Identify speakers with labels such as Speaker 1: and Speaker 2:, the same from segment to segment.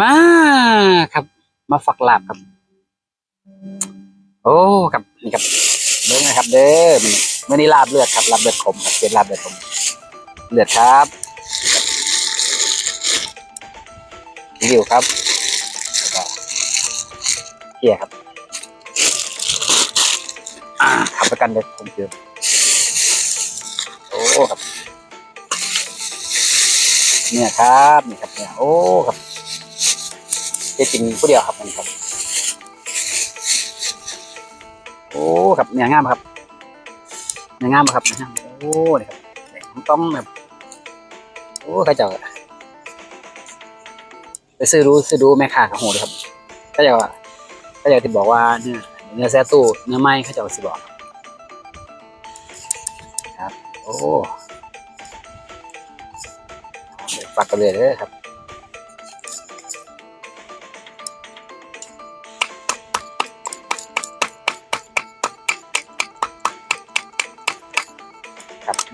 Speaker 1: มาครับ มาฝักลาบครับ โอ้ครับนี่ครับเด้งนะครับ เด้อมันมื่อนี้ลาบเลือดครับลาบเลือดขมครับเป็นลาบเลือดขมเลือดครับยิวครับแล้วก็เขี่ยครับขับประกันเด็ดผมเจอโอ้ครับ เนี่ยครับนี่ครับเนี่ยโอ้ครับ จะกินผู้เดียวครับมันครับ โอ้ครับเนี่ยงามครับเนี่ยงามครับเนี่ยงามโอ้นี่ครับต้องแบบโอ้ข้าเจ้าไปซื้อรู้ซื้อรู้แม่ค้ากับโหเลยครับข้าเจ้าข้าเจ้าที่บอกว่าเนี่ยเนื้อแซ่ตู้เนื้อไม้ข้าเจ้าสิบอกครับ โอ้เดี๋ยวฟักกันเลยเด้อครับ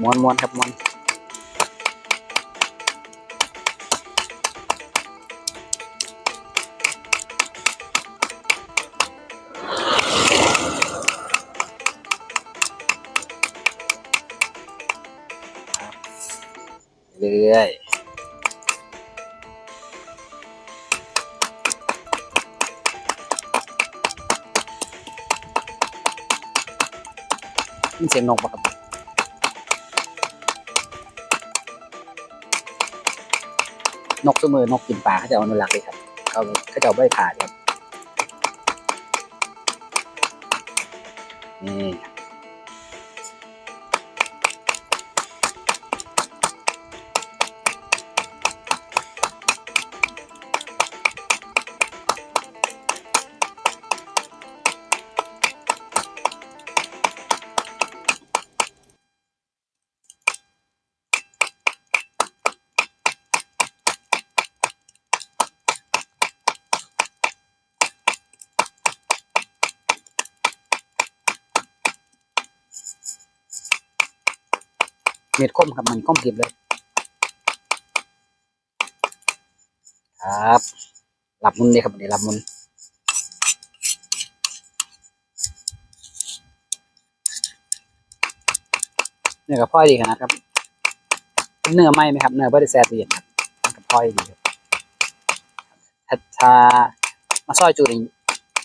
Speaker 1: ม้วนม้วนครับม้วนเรื่อยเสียงนกปะครับ นกตัวมือนกกินปลาเขาจะเอาอนุรักษ์เลยครับเขาเขาจะเอาใบขาดครับนี่ เม็ดคมครับมันคมกริบเลย ครับหลับมุนเลยครับเดี๋ยวหลับมุนเนื้อกับพ่อยดีขนาดครับ เนื้อไหมไหมครับ เนื้อไม่ได้แซ่บเอียดครับกับพ่อยดีครับถ้าถ้ามาซอยจูน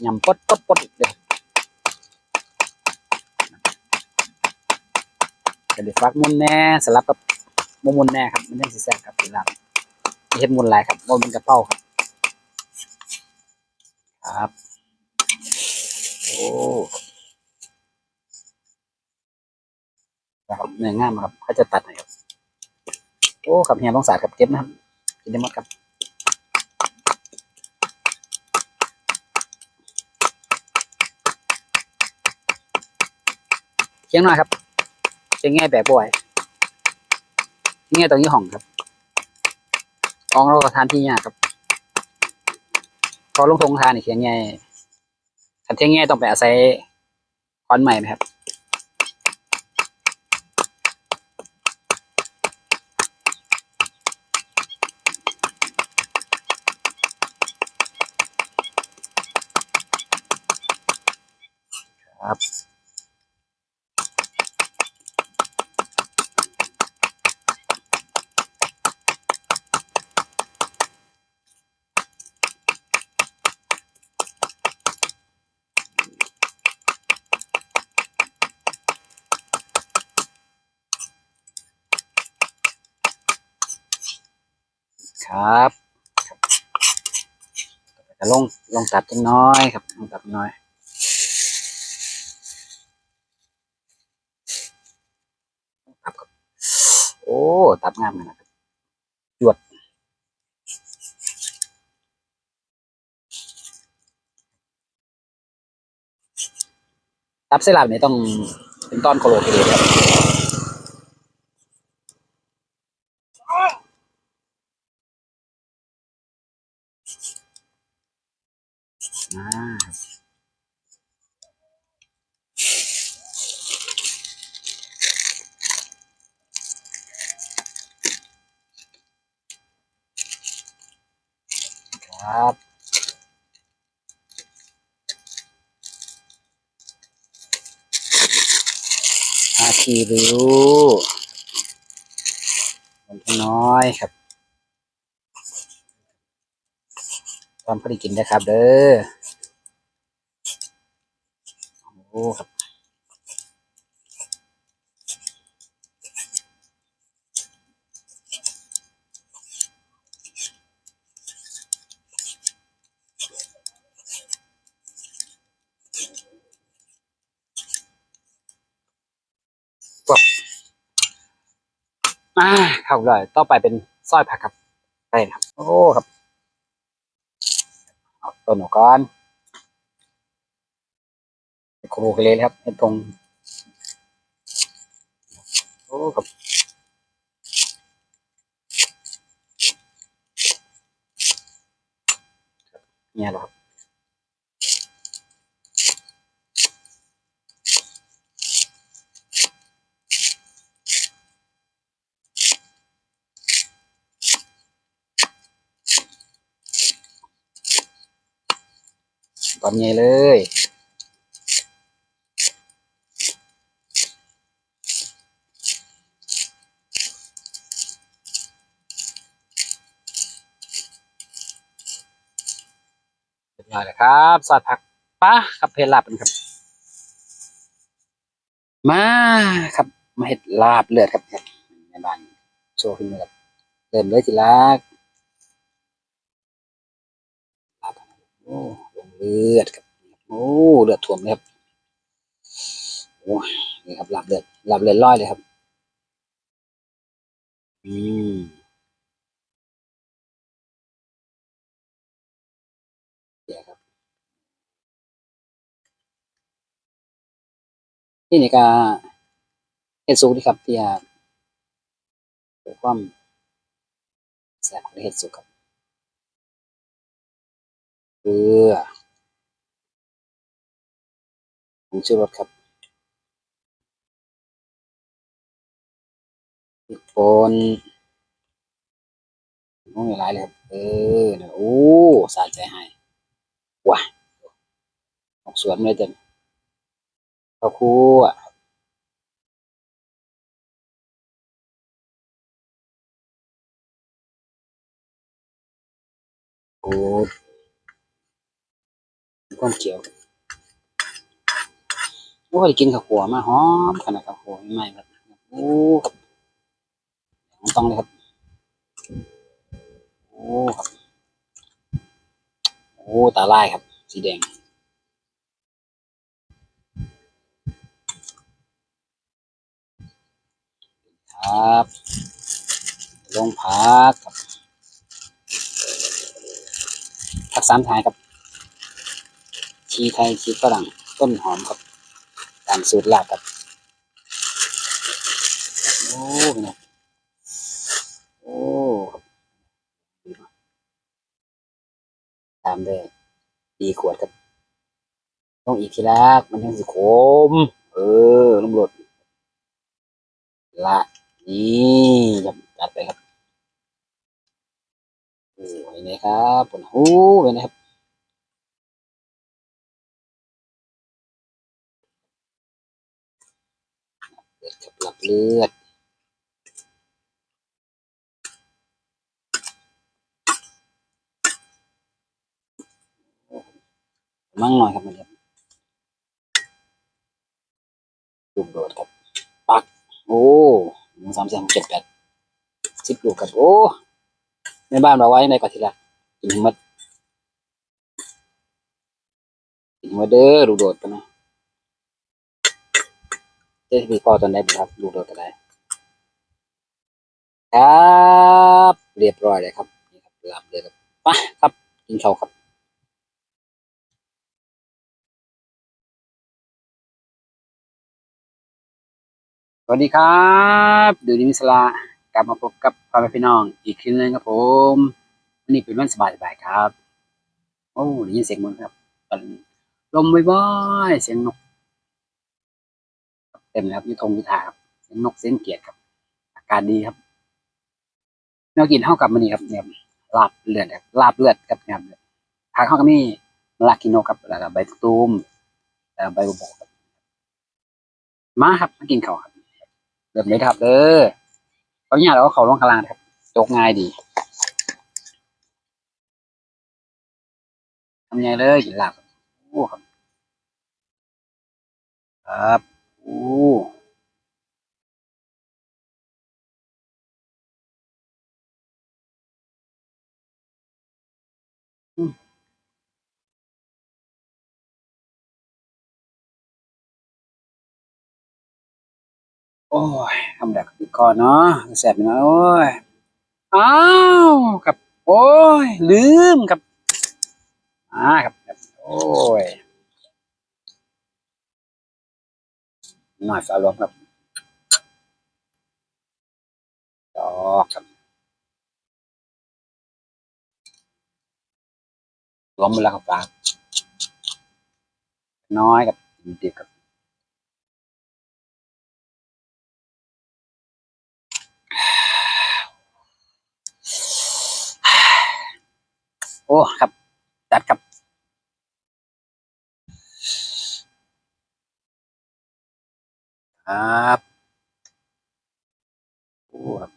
Speaker 1: ยำปดปดปดเดี๋ย วเดี๋ยวฟักมุนแน่สลับกับมมุนแน่ครับมันยังสิแซ่บครับสีลาบเฮ็ดมุนลายครับมุนเป็นกระเป้าครับ ครับ โอ้ครับเนื้องามครับเขาจะตัดให้ครับโอ้ขับเฮียต้องสาดกับเก็บนะครับกินได้หมดครับเชียงหน่อยครับ จะงแง่แบบบ่อยง่ายงแง่ตรงนี้ห่องครับอองเราก็ทานที่ยากครับพอลงทงทานนี่เขียงแง่ทันเทียงแง่ต้องไปอาศัยคอนใหม่ไหมครับ ครับจะ ลงลงตัดจังน้อยครับลองตัดน้อยครับครับโอ้ตัดงามเลยนะครับจวดตับเสลาบเนี่ยต้องเป็นต้อนโคโลกิเลสครับอ่าค ครับ ซีริ้วมันน้อยครับตอนพอดีกินนะครับ เด้อโอ้ครับ ครับเลยต่อไปเป็นสร้อยผักครับได้ครับ โอ้ครับเอาต้นออกก่อนโคโลเลยครับเห็นตรงโอ้ครับเนี่ยแหละครับ ตอนนี้เลยเรียบร้อยแล้วครับซอสผักป้าครับเพลลาบกันครับ มาครับ มาเห็ดลาบเลือดครับในบ้านโชว์ขึ้นมาครับเริ่มเลยจิลัก โอ้ ลงเลือดครับโอ้เลือดท่วมเลยครับโอ้นี่ครับหลาบเลือดหลาบเลือดร้อยเลยครับ อืมเดี๋ยวครับนี่นี่ก็เห็ดสุกดีครับที่เกิดความแสบของเห็ดสุกครับเกลือ งชูรสครับพริกป่นน้องหลายเลยครับ เออนะโอ้สาใจให้ว้าออกสวนเลยเต็มข้าวคั่วโอ้ความเขียว โอ้ได้กินข้าวคั่วมาหอมขนาดข้าวคั่วใหม่ครับโอ้ครับต้องเลยครับ โอ้ครับโอ้ตาลายครับ สีแดงครับลงพักครับผักสามทายครับชีไทยชีฝรั่งต้นหอมครับามสูตรลาบครับโอ้เป็นไงโอ้ตามด้วยดีขวดครับต้องอีกทีละมันยังสิขมเออน้ำรดละนี่ครับจัดไปครับโอ้เนไหมครับปนหูเห็นไหมครับ ลอดครับหลับเลือด มั่งหน่อยครับมันครับลูกโดดครับ ปัก โอ้หนึ่งสามสี่หกเจ็ดแปดสิบลูกครับ โอ้ในบ้านเราไว้ในกว่าทีละกินให้หมดกินห้หมดเด้อลูกโดดกันนะ เจ๊พี่พ่อตอนไหนบุครับลูกโดดกันได้ครับเรียบร้อยเลยครับนี่ครับหลับเลยครับไปครับกินข้าวครับสวัสดีครับดูดิมิสลากลับมาพบกับพ่อแม่พี่น้องอีกคลิปหนึงครับผมวันนี้เป็นวันสบายๆครับ โอ้ได้ยินเสียงมันครับตอนลมบ่อยๆเสียงนก เต็มเลยครับยุทงยุทธาครับเสียงนกเสียงเกียดครับ อากาศดีครับแนวกินเท่ากับมันนี่ครับเนี่ยลาบเลือดครับลาบเลือดกับงามเลยผักเขาก็มีมลากิโนกับแล้วก็ใบตูมแล้วใบบุบกครับมาครับมากินเขาครับเริ่มเลยครับเด้อตอนนี้เราก็เขาลงกลางครับจกง่ายดีทำไงเลยกินลาบครับโอ้ครับครับ โอ้โอ้ยทำแบบติดคอเนาะแสบอยู่นะโอ้ย อ้าวครับ โอ้ย ลืมครับ อ่าครับครับโอ้ย หน่อยฝารวมครับดอกครับรวมเวลาครับฝาน้อยกับดีครับโอ้ครับ จัดครับ ครับโอ้ครับ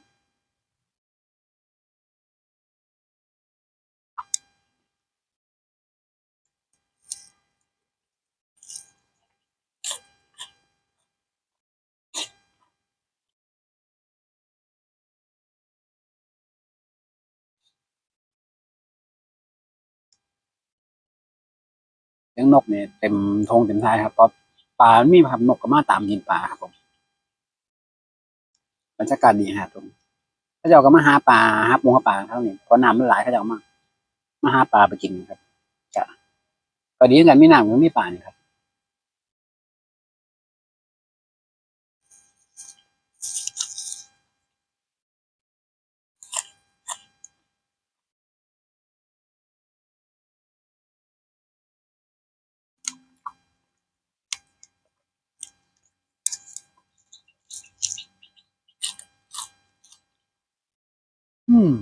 Speaker 1: เลี้ยงนกเนี่ยเต็มทงเต็มท้ายครับเพราะ ปลามันมีครับนกก็มาตามกินปลาครับผมบรรยากาศดีฮะตรงข้าเจ้าก็มาหาปลาหาปูหาปลาเท่านี้เพราะน้ำมันหลายข้าเจ้ามามาหาปลาไปกินครับจะก็ดีเหมือนกันมีน้ำก็มีปลานี่ครับ อืม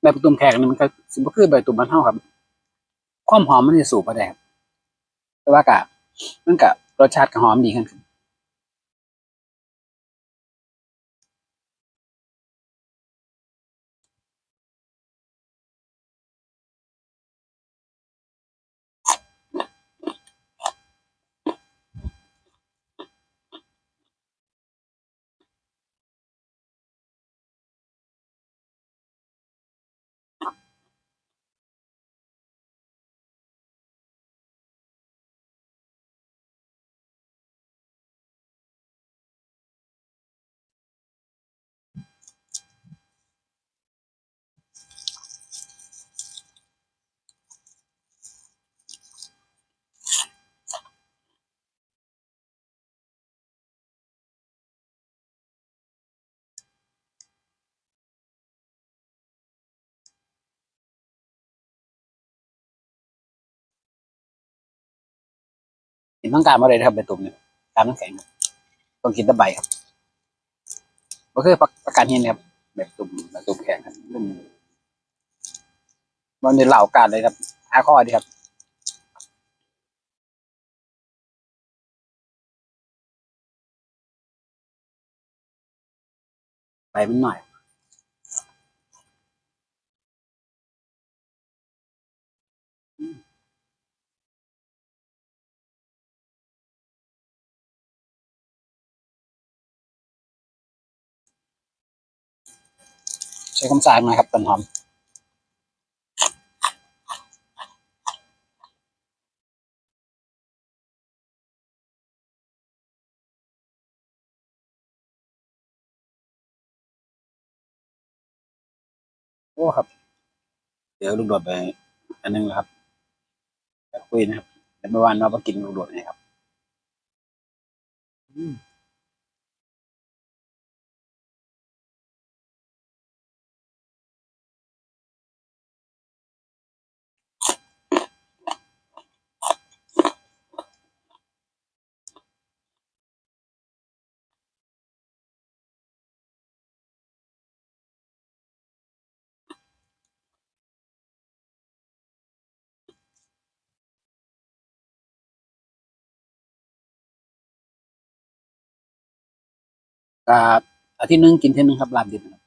Speaker 1: ใบประตุมแขกนี่มันก็สิบคือใบตุ่มบ้านเฮาครับ ความหอมมันจะสูงกว่าได้ครับแต่ว่ากะมันกะรสชาติก็หอมดีขึ้น กินต้องการมาเลยนะครับใบตุ่มเนี่ยตามน้ำแข็งครับต้องกินตะใบครับก็คือประประกันเห็นครับแบบตุ่มแบบตุ่มแข็งครับมันในเหล่าการเลยครับหาข้อดีครับไปมันหน่อย ช้ความสะอาดหน่อยครับต้นหอมโอ้ครับ เดี๋ยวลูกโดดไป อันหนึงแล้วครับคุยนะครับเดี๋ยวเมื่อวานเราไปกินลูกโดดนะครับ อืม อ่าอาทิตย์หนึงกินเท่านึงครับลาบดิบนะครับ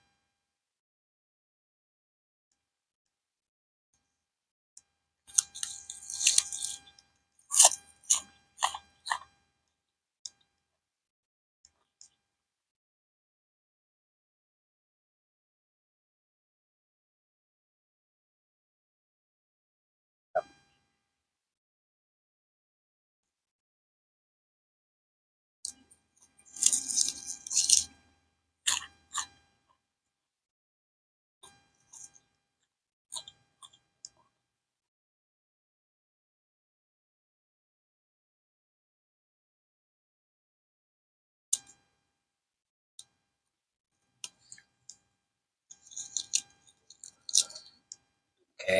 Speaker 1: แ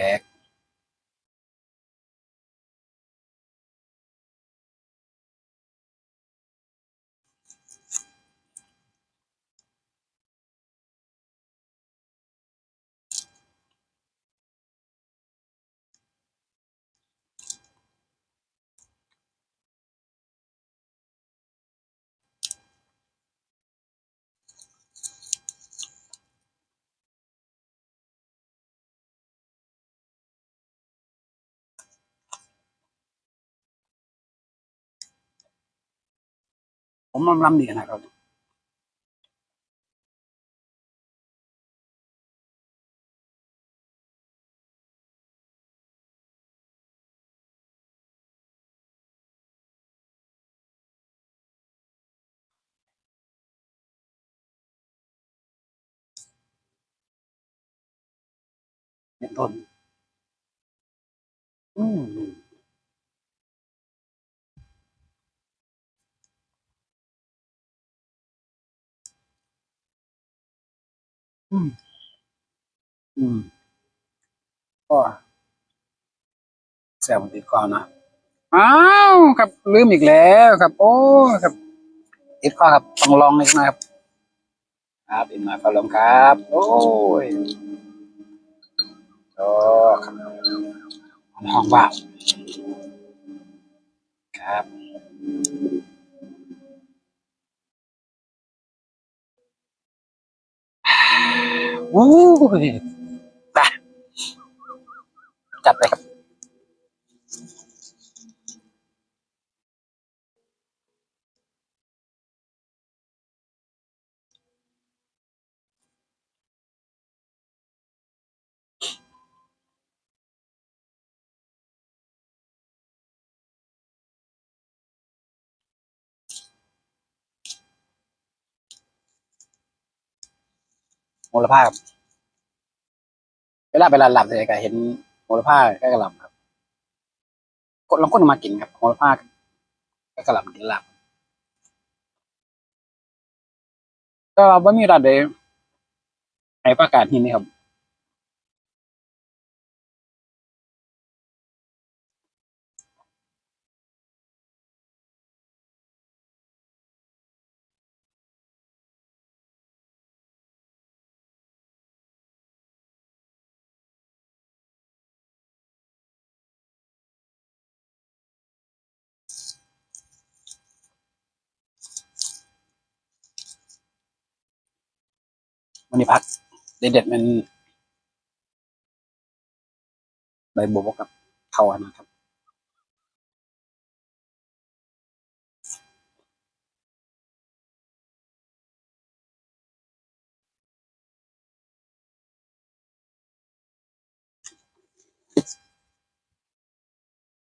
Speaker 1: ขกผมลำล อืม อืมก็แซวมันติดคอนะอ้าวครับลืมอีกแล้วครับ โอ้ครับติดคอครับต้องลองนิดหน่อยครับครับอินมาฟังลมครับ โอ้ยโอ้ครับห้องว่าครับ วู้ยไปจับไป ครับมูลค่าครับเวลาไปร้านหลับเลยก็เห็นมลค่าก็กระหล่ำครับกดลองก้นมากินครับมลค่าก็กระหล่ำกินหลับก็ว่ามีร้านใดให้ประกาศที่นี่ครับ วันนี้พักเด็ดๆมันใบบัวกับเขาอันนะครับ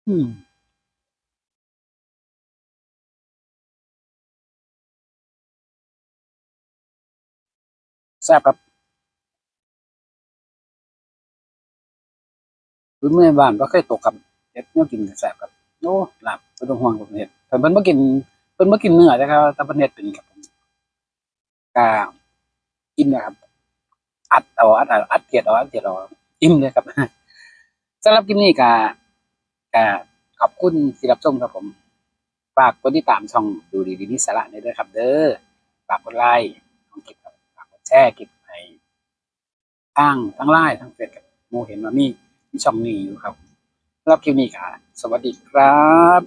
Speaker 1: อืม แซ่บครับพื้นเมื่อบ้านก็เคยตกกับเห็ดเนื้อกินกับแซ่บครับโอ้หลับเป็นต้องห่วงผมเห็ดเพิ่นเพิ่นมากินเพิ่นมากินเนื้อนะครับแต่เพิ่นเห็ดเป็นครับผมก็อิ่มนะครับ อัดเอาอัดเอาอัดเกียดเอาอัดเกียดเอาอิ่มเลยครับสำหรับคลิปนี้ก็ก็ขอบคุณที่รับชมครับผมฝากกดติดตามช่องดูดีดีนิสาระในด้วยครับ เด้อฝากกดไลค์ ร่คกิปไอ้ทั้งทั้งไลน์ทั้งเฟซกับโมเห็นว่ามีมีช่องนี้อยู่ครับรับคิวนี้ค่ะ สวัสดีครับ